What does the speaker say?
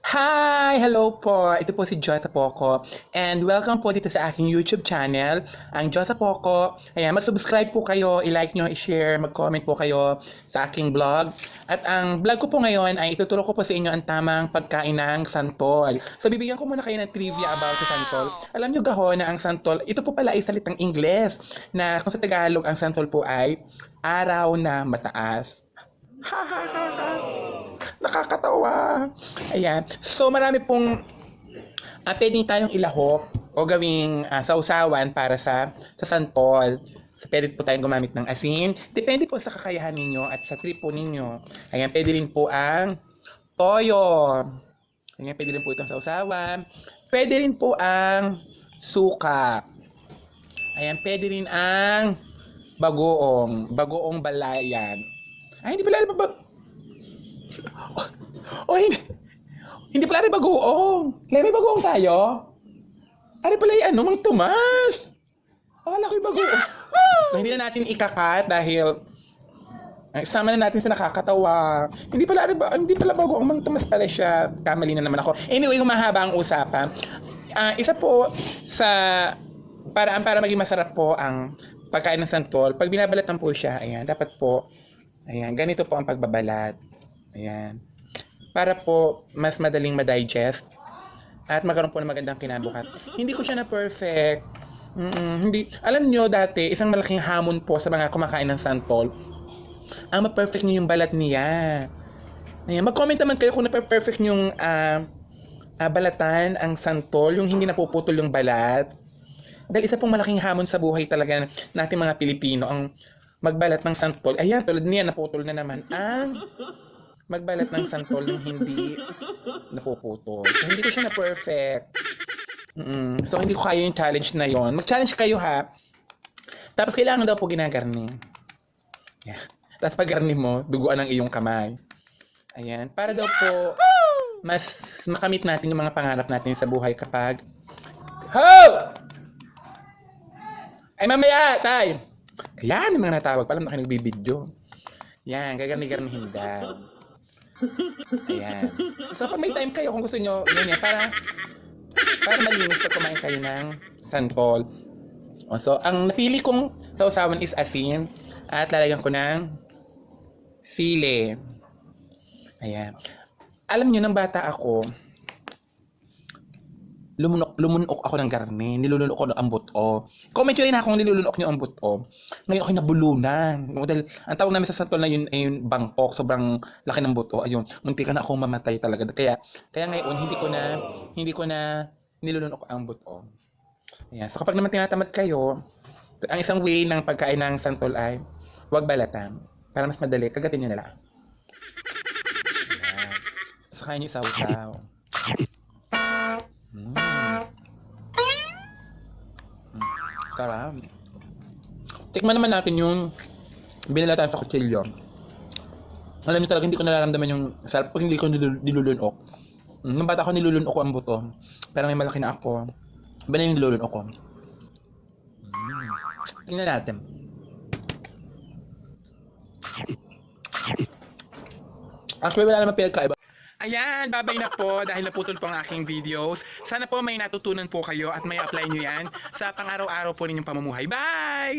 Hi! Hello po! Ito po si Josa Poco. And welcome po dito sa aking YouTube channel, ang Josa Poco. Ayan, mag-subscribe po kayo, i-like nyo, i-share, mag-comment po kayo sa aking vlog. At ang vlog ko po ngayon ay ituturo ko po sa inyo ang tamang pagkain ng santol. So, bibigyan ko muna kayo ng trivia about sa santol. Alam nyo gaho na ang santol, ito po pala ay salitang Ingles na kung sa Tagalog, ang santol po ay araw na mataas. Ha ha ha ha! Nakakatawa. Ayan. So, marami pong uh, pwedeng tayong ilahok o gawing uh, sausawan para sa sa santol. So, pwede po tayong gumamit ng asin. Depende po sa kakayahan ninyo at sa trip po ninyo. Ayan, pwede rin po ang toyo. Ayan, pwede rin po itong sausawan. Pwede rin po ang suka. Ayan, pwede rin ang bagoong. Bagoong balayan. Ay, hindi pala ba... Oh, hindi. Hindi pala rin bagoong. May bagoong tayo? Ano pala yung ano, Mang Tomas? Akala ko yung bagoong. So, hindi na natin ikakat dahil ay, sama na natin sa nakakatawa. Hindi pala, ano ba, hindi pala bago. Ang Mang Tomas pala siya. Kamali na naman ako. Anyway, humahaba ang usapan. Ah, isa po sa paraan para maging masarap po ang pagkain ng santol. Pag binabalatan po siya, ayan, dapat po, ayan, ganito po ang pagbabalat. Ayan. Para po mas madaling ma-digest at magkaroon po ng magandang kinabukat. hindi ko siya na perfect. Mm-mm, hindi. Alam nyo dati, isang malaking hamon po sa mga kumakain ng santol, ang ma-perfect nyo yung balat niya. Ayan, mag-comment naman kayo kung na-perfect yung ah, ah, balatan, ang santol, yung hindi napuputol yung balat. Dahil isa pong malaking hamon sa buhay talaga natin mga Pilipino, ang magbalat ng santol. Ayan, tulad niya, naputol na naman. Ang magbalat ng santol ng hindi napuputol. So, hindi ko siya na perfect. Mm, so, hindi ko kaya yung challenge na yon. Mag-challenge kayo ha. Tapos, kailangan daw po ginagarni. Yeah. Tapos, pag garni mo, duguan ang iyong kamay. Ayan. Para daw po, mas makamit natin yung mga pangarap natin sa buhay kapag Ho! Ay, mamaya, tay! Kaya, may mga natawag. Palam na kayo nagbibidyo. Yan, gagarni-garnihin daw. Ayan. So, pag may time kayo, kung gusto nyo, ganyan, para, para malinis pag kumain kayo ng santol. So, ang napili kong sausawan is asin at lalagyan ko ng sili. Ayan. Alam nyo, nang bata ako, lumunok, lumunok ako ng garni. Nilulunok ko ang buto. Comment nyo rin ha kung nilulunok nyo ang buto. Ngayon ako nabulunan. Dahil ang tawag namin sa santol na yun ay yun, bangkok. Sobrang laki ng buto. Ayun, munti ka na akong mamatay talaga. Kaya, kaya ngayon, hindi ko na, hindi ko na nilulunok ang buto. Ayan. So kapag naman tinatamad kayo, ang isang way ng pagkain ng santol ay huwag balatan. Para mas madali, kagatin nyo na lang. Ayan. Saka nyo isaw-saw. Sarap. Tikman naman natin yung binalatan sa kutsilyo. Alam niyo talaga hindi ko nararamdaman yung sarap pag hindi ko nilul- nilulunok. Mm, Nung bata ko nilulunok ko ang buto. Pero may malaki na ako. Iba na yung nilulunok ko. Mm. Tingnan natin. Actually, wala naman pinagkaiba. Ayan, babay na po dahil naputol po ang aking videos. Sana po may natutunan po kayo at may apply nyo yan sa pang-araw-araw po ninyong pamumuhay. Bye!